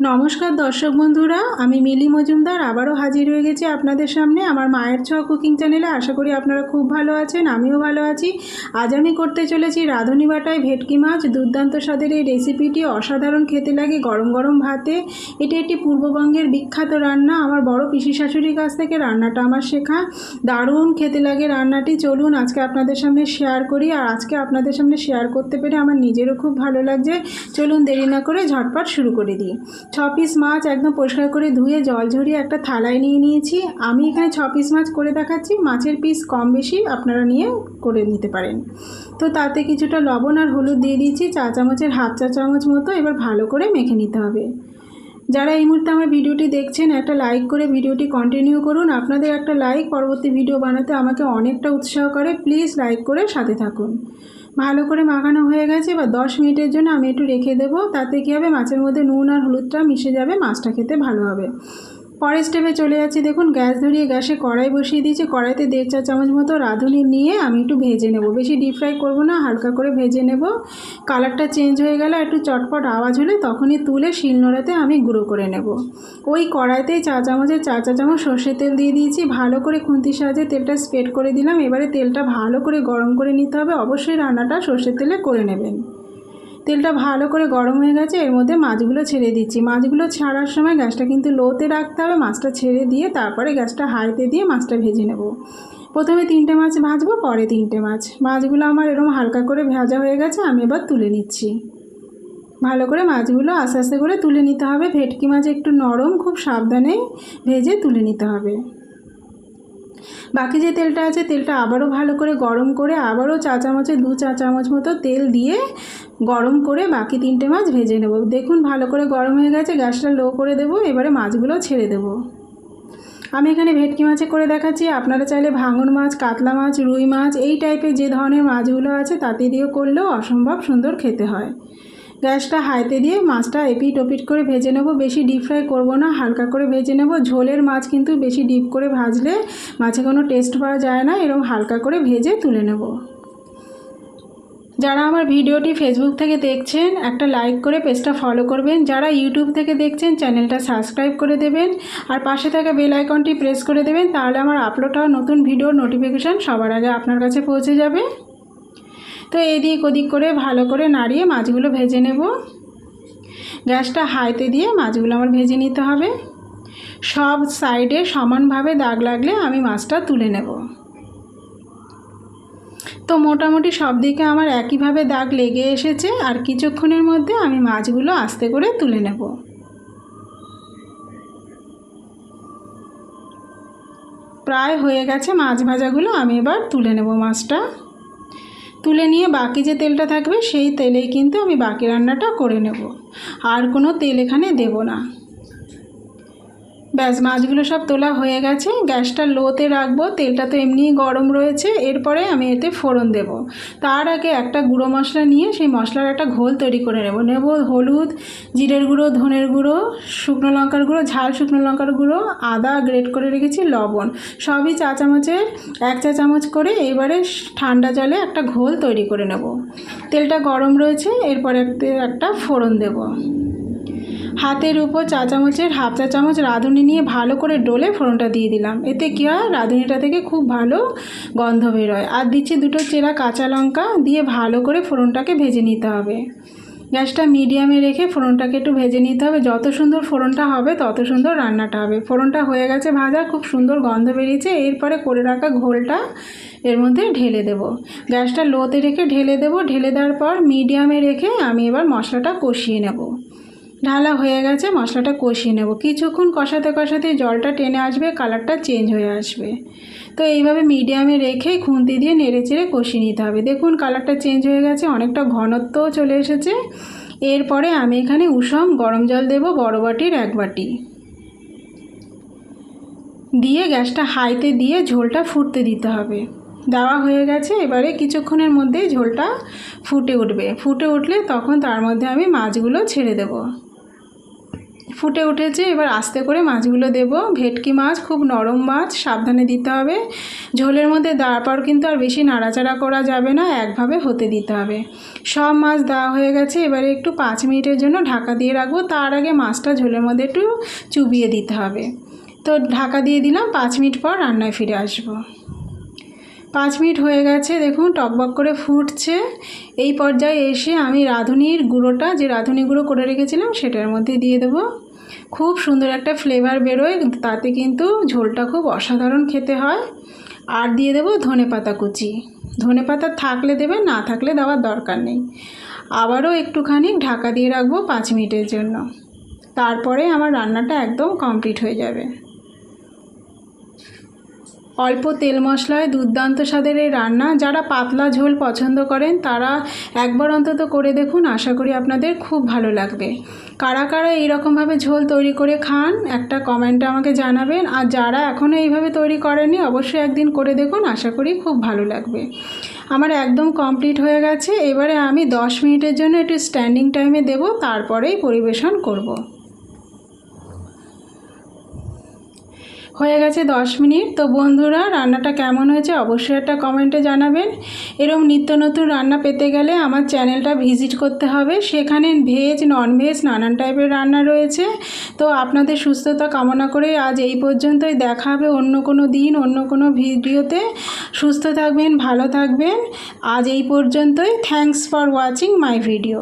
নমস্কার দর্শক বন্ধুরা, আমি মিলি মজুমদার, আবারও হাজির হয়ে গেছি আপনাদের সামনে আমার মায়ের ছ কুকিং চ্যানেলে। আশা করি আপনারা খুব ভালো আছেন, আমিও ভালো আছি। আজ আমি করতে চলেছি রাঁধুনি বাটায় ভেটকি মাছ। দুর্দান্ত স্বাদের এই রেসিপিটি অসাধারণ খেতে লাগে গরম গরম ভাতে। এটি একটি পূর্ববঙ্গের বিখ্যাত রান্না। আমার বড় পিসি শাশুড়ির কাছ থেকে রান্নাটা আমার শেখা। দারুণ খেতে লাগে রান্নাটি। চলুন আজকে আপনাদের সামনে শেয়ার করি। আর আজকে আপনাদের সামনে শেয়ার করতে পেরে আমার নিজেরও খুব ভালো লাগছে। চলুন দেরি না করে ঝটপট শুরু করে দিই। ছ পিস মাছ একদম পরিষ্কার করে ধুয়ে জল ঝরিয়ে একটা থালায় নিয়ে নিয়েছি। আমি এখানে ছ পিস মাছ করে দেখাচ্ছি। মাছের পিস কম বেশি আপনারা নিয়ে করে নিতে পারেন। তো তাতে কিছুটা লবণ আর হলুদ দিয়ে দিয়েছি। চা চামচের হাফ চা চামচ মতো এবার ভালো করে মেখে নিতে হবে। যারা এই মুহূর্তে আমার ভিডিওটি দেখছেন, একটা লাইক করে ভিডিওটি কন্টিনিউ করুন। আপনাদের একটা লাইক পরবর্তী ভিডিও বানাতে আমাকে অনেকটা উৎসাহ করে। প্লিজ লাইক করে সাথে থাকুন। ভালো করে মাখানো হয়ে গেছে, এবার দশ মিনিটের জন্য আমি একটু রেখে দেবো, তাতে কী হবে, মাছের মধ্যে নুন আর হলুদটা মিশে যাবে, মাছটা খেতে ভালো হবে। পরের স্টেপে চলে যাচ্ছি। দেখুন, গ্যাস ধরিয়ে গ্যাসে কড়াই বসিয়ে দিয়েছি। কড়াইতে দেড় চা চামচ মতো রাঁধুনি নিয়ে আমি একটু ভেজে নেব। বেশি ডিপ ফ্রাই করব না, হালকা করে ভেজে নেব। কালারটা চেঞ্জ হয়ে গেলে একটু চটপট আওয়াজ হলে তখনই তুলে শিলনোড়াতে আমি গুঁড়ো করে নেব। ওই কড়াইতেই চা চামচের চা চা চামচ সর্ষের তেল দিয়ে দিয়েছি। ভালো করে খুন্তির সাহায্যে তেলটা স্প্রেড করে দিলাম। এবারে তেলটা ভালো করে গরম করে নিতে হবে। অবশ্যই রান্নাটা সর্ষের তেলে করে নেবেন। তেলটা ভালো করে গরম হয়ে গেছে, এর মধ্যে মাছগুলো ছেড়ে দিচ্ছি। মাছগুলো ছাড়ার সময় গ্যাসটা কিন্তু লোতে রাখতে হবে, মাছটা ছেড়ে দিয়ে তারপরে গ্যাসটা হাইতে দিয়ে মাছটা ভেজে নেব। প্রথমে তিনটে মাছ ভাজবো, পরে তিনটে মাছ। মাছগুলো আমার এরকম হালকা করে ভাজা হয়ে গেছে, আমি এবার তুলে নিচ্ছি। ভালো করে মাছগুলো আস্তে আস্তে করে তুলে নিতে হবে। ভেটকি মাছ একটু নরম, খুব সাবধানে ভেজে তুলে নিতে হবে। বাকি যে তেলটা আছে, তেলটা আবারও ভালো করে গরম করে আবারও চা চামচে দু চা চামচ মতো তেল দিয়ে গরম করে বাকি তিনটে মাছ ভেজে নেব। দেখুন ভালো করে গরম হয়ে গেছে, গ্যাসটা লো করে দেবো, এবারে মাছগুলো ছেড়ে দেবো। আমি এখানে ভেটকি মাছে করে দেখাচ্ছি, আপনারা চাইলে ভাঙন মাছ, কাতলা মাছ, রুই মাছ, এই টাইপের যে ধরনের মাছগুলো আছে, তাতে দিয়েও করলেও অসম্ভব সুন্দর খেতে হয়। গ্যাসটা হাইতে দিয়ে মাছটা এপিট ওপিট করে ভেজে নেব। বেশি ডিপ ফ্রাই করব না, হালকা করে ভেজে নেব। ঝোলের মাছ কিন্তু বেশি ডিপ করে ভাজলে মাছে কোনো টেস্ট পাওয়া যায় না এরকম হালকা করে ভেজে তুলে নেব। যারা আমার ভিডিওটি ফেসবুক থেকে দেখছেন, একটা লাইক করে পেজটা ফলো করবেন। যারা ইউটিউব থেকে দেখছেন চ্যানেলটা সাবস্ক্রাইব করে দেবেন। আর পাশে থাকা বেল আইকনটি প্রেস করে দেবেন, তাহলে আমার আপলোড হওয়া নতুন ভিডিওর নোটিফিকেশান সবার আগে আপনার কাছে পৌঁছে যাবে। তো এদিক ওদিক করে ভালো করে নাড়িয়ে মাছগুলো ভেজে নেব। গ্যাসটা হাইতে দিয়ে মাছগুলো আমার ভেজে নিতে হবে। সব সাইডে সমানভাবে দাগ লাগলে আমি মাছটা তুলে নেব। তো মোটামুটি সব দিকে আমার একইভাবে দাগ লেগে এসেছে আর কিছুক্ষণের মধ্যে আমি মাছগুলো আস্তে করে তুলে নেব। প্রায় হয়ে গেছে মাছ ভাজাগুলো, আমি এবার তুলে নেব মাছটা। তুলে নিয়ে বাকি যে তেলটা থাকবে সেই তেলেই কিন্তু আমি বাকি রান্নাটা করে নেব। আর কোনো তেল এখানে দেব না। ব্যাস, মাছগুলো সব তোলা হয়ে গেছে। গ্যাসটা লোতে রাখব, তেলটা তো এমনিই গরম রয়েছে। এরপরে আমি এতে ফোড়ন দেব। তার আগে একটা গুঁড়ো মশলা নিয়ে সেই মশলার একটা ঘোল তৈরি করে নেব। নেব হলুদ, জিরের গুঁড়ো, ধনের গুঁড়ো, শুকনো লঙ্কার গুঁড়ো, ঝাল শুকনো লঙ্কার গুঁড়ো, আদা গ্রেট করে রেখেছি, লবণ। সবই চা চামচের এক চা চামচ করে এবারে ঠান্ডা জলে একটা ঘোল তৈরি করে নেব। তেলটা গরম রয়েছে, এরপরে একটা ফোড়ন দেবো। হাতের উপর চা চামচের হাফ চা চামচ রাঁধুনি নিয়ে ভালো করে ডোলে ফোড়নটা দিয়ে দিলাম। এতে কী হয়? রাঁধুনিটা থেকে খুব ভালো গন্ধ বেরোয়। আর দিচ্ছি দুটো চেরা কাঁচা লঙ্কা দিয়ে ভালো করে ফোড়নটাকে ভেজে নিতে হবে। গ্যাসটা মিডিয়ামে রেখে ফোড়নটাকে একটু ভেজে নিতে হবে। যত সুন্দর ফোড়নটা হবে, তত সুন্দর রান্নাটা হবে। ফোড়নটা হয়ে গেছে ভাজা, খুব সুন্দর গন্ধ বেরিয়েছে। এরপরে করে রাখা ঘোলটা এর মধ্যে ঢেলে দেব। গ্যাসটা লোতে রেখে ঢেলে দেব। ঢেলে দেওয়ার পর মিডিয়ামে রেখে আমি এবার মশলাটা কষিয়ে নেব। ঢালা হয়ে গেছে, মশলাটা কষিয়ে নেব। কিছুক্ষণ কষাতে কষাতে জলটা টেনে আসবে কালারটা চেঞ্জ হয়ে আসবে। তো এইভাবে মিডিয়ামে রেখে খুন্তি দিয়ে নেড়ে চেড়ে কষিয়ে নিতে হবে। দেখুন কালারটা চেঞ্জ হয়ে গেছে, অনেকটা ঘনত্বও চলে এসেছে। এরপরে আমি এখানে উষম গরম জল দেব, বড় বাটির এক বাটি। দিয়ে গ্যাসটা হাইতে দিয়ে ঝোলটা ফুটতে দিতে হবে। দেওয়া হয়ে গেছে, এবারে কিছুক্ষণের মধ্যে ঝোলটা ফুটে উঠবে। ফুটে উঠলে তখন তার মধ্যে আমি মাছগুলো ছেড়ে দেবো। ফুটে উঠেছে। এবার আস্তে করে মাছগুলো দেব। ভেটকি মাছ, খুব নরম মাছ, সাবধানে দিতে হবে। ঝোলের মধ্যে দেওয়ার পর কিন্তু আর বেশি নাড়াচাড়া করা যাবে না, একভাবে হতে দিতে হবে। সব মাছ দেওয়া হয়ে গেছে। এবারে একটু পাঁচ মিনিটের জন্য ঢাকা দিয়ে রাখব। তার আগে মাছটা ঝোলের মধ্যে একটু চুবিয়ে দিতে হবে। তো ঢাকা দিয়ে দিলাম। পাঁচ মিনিট পর রান্নায় ফিরে আসব। পাঁচ মিনিট হয়ে গেছে। দেখুন, টকবক করে ফুটছে। এই পর্যায়ে এসে আমি রাঁধুনির গুঁড়োটা, যে রাঁধুনি গুঁড়ো করে রেখেছিলাম, সেটার মধ্যে দিয়ে দেবো। খুব সুন্দর একটা ফ্লেভার বেরোয়, তাতে কিন্তু ঝোলটা খুব অসাধারণ খেতে হয়। আর দিয়ে দেবো ধনে পাতা কুচি। ধনে পাতা থাকলে দেবে, না থাকলে দেওয়ার দরকার নেই। আবারও একটুখানি ঢাকা দিয়ে রাখব পাঁচ মিনিটের জন্য। তারপরে আমার রান্নাটা একদম কমপ্লিট হয়ে যাবে। অল্প তেল মশলায় দুর্দান্ত স্বাদের এই রান্না। যারা পাতলা ঝোল পছন্দ করেন, তারা একবার অন্তত করে দেখুন, আশা করি আপনাদের খুব ভালো লাগবে। কারা কারা এইরকমভাবে ঝোল তৈরি করে খান, একটা কমেন্টে আমাকে জানাবেন। আর যারা এখনও এইভাবে তৈরি করেননি, অবশ্যই একদিন করে দেখুন, আশা করি খুব ভালো লাগবে। আমার একদম কমপ্লিট হয়ে গেছে। এবারে আমি দশ মিনিটের জন্য একটু স্ট্যান্ডিং টাইমে দেব, তারপরেই পরিবেশন করব। হয়ে গেছে দশ মিনিট। তো বন্ধুরা, রান্নাটা কেমন হয়েছে অবশ্যই একটা কমেন্টে জানাবেন। এরকম নিত্য নতুন রান্না পেতে গেলে আমার চ্যানেলটা ভিজিট করতে হবে। সেখানে ভেজ ননভেজ নানান টাইপের রান্না রয়েছে। তো আপনাদের সুস্থতা কামনা করে আজ এই পর্যন্তই। দেখা হবে অন্য কোনো দিন, অন্য কোনো ভিডিওতে। সুস্থ থাকবেন, ভালো থাকবেন। আজ এই পর্যন্তই। Thanks for watching my video